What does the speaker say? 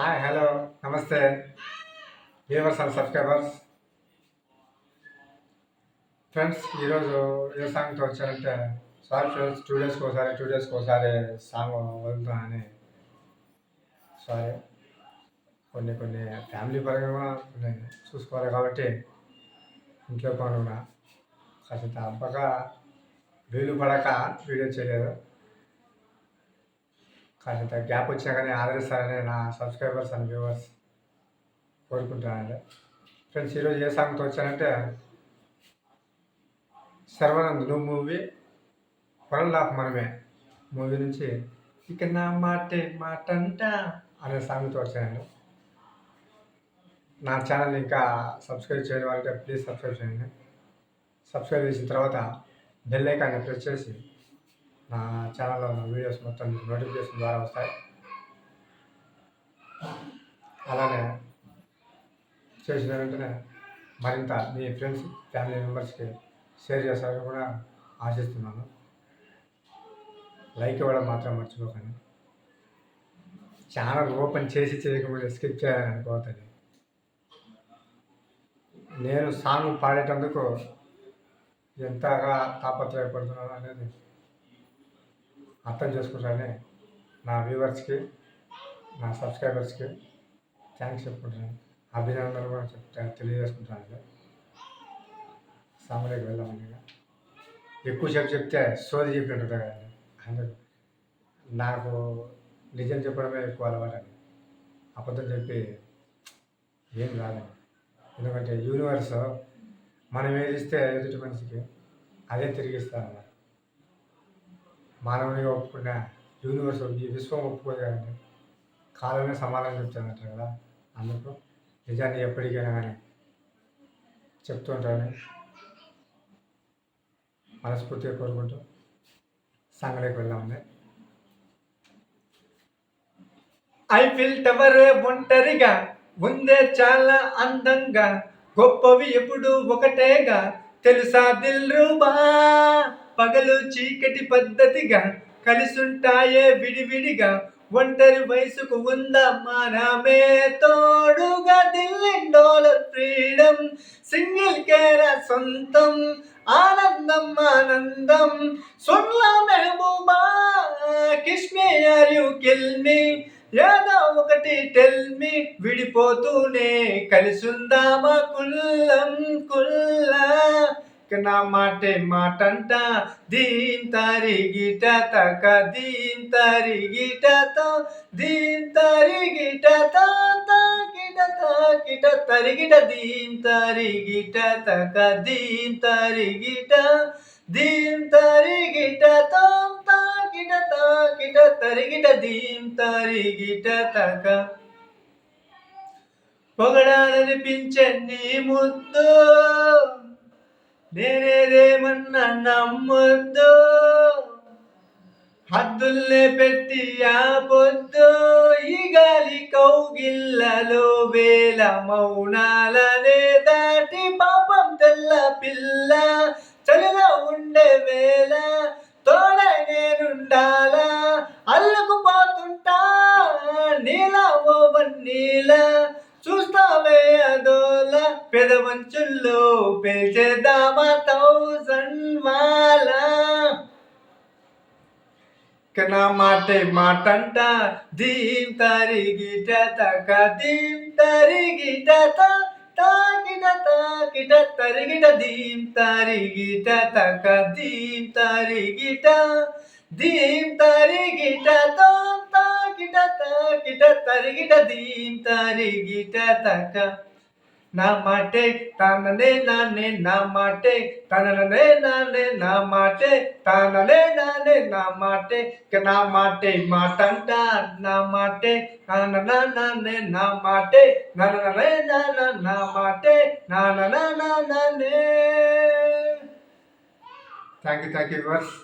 Hi hello నమస్తే. Viewers and subscribers. Friends ఈరోజు ఏ సాంగ్తో వచ్చారంటే సారీ ఫ్రెండ్స్ టూ డేస్కి ఒకసారి టూ డేస్కి ఒకసారి సాంగ్ వదులుతానని సారీ. కొన్ని కొన్ని ఫ్యామిలీ పరంగా కూడా కొన్ని చూసుకోవాలి కాబట్టి ఇంట్లో పనులు కూడా కాస్త తప్పక వీలు పడక వీడియో చేయలేదు. కాస్త గ్యాప్ వచ్చినా కానీ ఆదరిస్తారని నా సబ్స్క్రైబర్స్ అండ్ వ్యూవర్స్ కోరుకుంటానండి ఫ్రెండ్స్ ఈరోజు ఏ సాంగ్తో వచ్చానంటే శర్వానంద్ నువ్వు movie world of Manamey movie నుంచి ఇక నా మాటే మాటంట అనే సాంగ్తో వచ్చానండి నా ఛానల్ ఇంకా సబ్స్క్రైబ్ చేయడం వాళ్ళంటే ప్లీజ్ సబ్స్క్రైబ్ చేయండి. సబ్స్క్రైబ్ చేసిన తర్వాత బెల్ ఐకాన్ని ప్రెస్ చేసి నా ఛానల్లో ఉన్న వీడియోస్ మొత్తం మీకు నోటిఫికేషన్ ద్వారా వస్తాయి. అలానే చేసిన వెంటనే మరింత మీ ఫ్రెండ్స్ ఫ్యామిలీ మెంబర్స్కి షేర్ చేస్తారని కూడా ఆశిస్తున్నాను. లైక్ ఇవ్వడం మాత్రం మర్చిపోకండి. ఛానల్ ఓపెన్ చేసి చేయకపోతే స్కిప్ చేయాలని అనుకోవద్దండి. నేను సాంగ్ పాడేటందుకు ఎంతగా తాపత్రయపడుతున్నాను అనేది అర్థం చేసుకుంటానే నా వ్యూవర్స్కి నా సబ్స్క్రైబర్స్కి థ్యాంక్స్ చెప్పుకుంటాను అభినందనలు కూడా చెప్తా తెలియజేసుకుంటాను సాంగ్లోకి వెళ్ళామని ఎక్కువ ఎక్కువసేపు చెప్తే సోది చెప్పినట్టు కదండి అందుకు నాకు నిజం చెప్పడమే ఎక్కువ అలవాటండి అబద్ధం చెప్పి ఏం రాదండి. ఎందుకంటే యూనివర్స్ మనం ఏది ఇస్తే ఎదుటి మనిషికి అదే తిరిగిస్తారన్నమాట. మానవునిగా ఒప్పుకున్న యూనివర్స్ ఈ విశ్వం ఒప్పుకోదు కాలమే సమాధానం చెప్తానంట కదా అందుకు నిజాన్ని ఎప్పటికైనా కానీ చెప్తూ ఉంటాను. మనస్ఫూర్తిగా కోరుకుంటూ సంగలేకి వెళ్దామండి. ఐఫిల్ టవర్ ఒంటరిగా ఉందే చాలా అందంగా గొప్పవి ఎప్పుడు ఒకటేగా తెలుసా దిల్ రూబా పగలు చీకటి పద్ధతిగా కలిసుంటాయే విడివిడిగా. ఒంటరి వయసుకు ఉందా మనమే తోడుగా? దిల్లిన్ ఫ్రీడమ్ సింగిల్ కేర సొంతం ఆనందం ఆనందం. సొన్లా మెహబూబా కిష్మే ఆర్ యు కిల్ మీ? ఏదో ఒకటి టెల్ మీ విడిపోతూనే కలిసుందామా కుల్లం కుల్లా. నా మాటే మాటంట దీన్ తరిగిట తక దీన్ తరిగిట తో దీన్ తరిగిట తాకిట తాకిట తరిగిట దీన్ తరిగిట తక దీన్ తరిగిట దీన్ తరిగిట తా గిట తా గిట తరిగిట దీం తరిగిట తక పొగడాలనిపించండి ముద్దు నేనేదేమన్నా నమ్మొద్దు హద్దుల్నే పెట్టి ఆ పొద్దు ఈ గాలి కౌగిల్లలో వేల మౌనాలనే దాటి పాపం తెల్ల పిల్ల చలిలో ఉండే వేళ నేనుండాలా అల్లుకుపోతుంటా? నీలా ఓవన్ నీలా. చూస్తావే అదోల? పెదవంచుల్లో పేల్చేద్దామా? థౌసండ్ మాలా. ఇక మాటే మాటంట దీం తరిగిట తక దీం తరిగిట త తాకిట తాకిట తరిగిట దీం తరిగిట తక దీం తరిగిట. దీం తరిగిట తో తాకిట తాకిట తరిగిట దీం తరిగిట తక నా మాటే తననే నానే నా మాటే తననే నానే నా మాటే తననే నానే నా మాటే ఇక నా మాటే మాటంట నా మాటే నాన్న నానే నా మాటే నననే నాన్న నా మాటే నాన్న నానే thank you thank you verse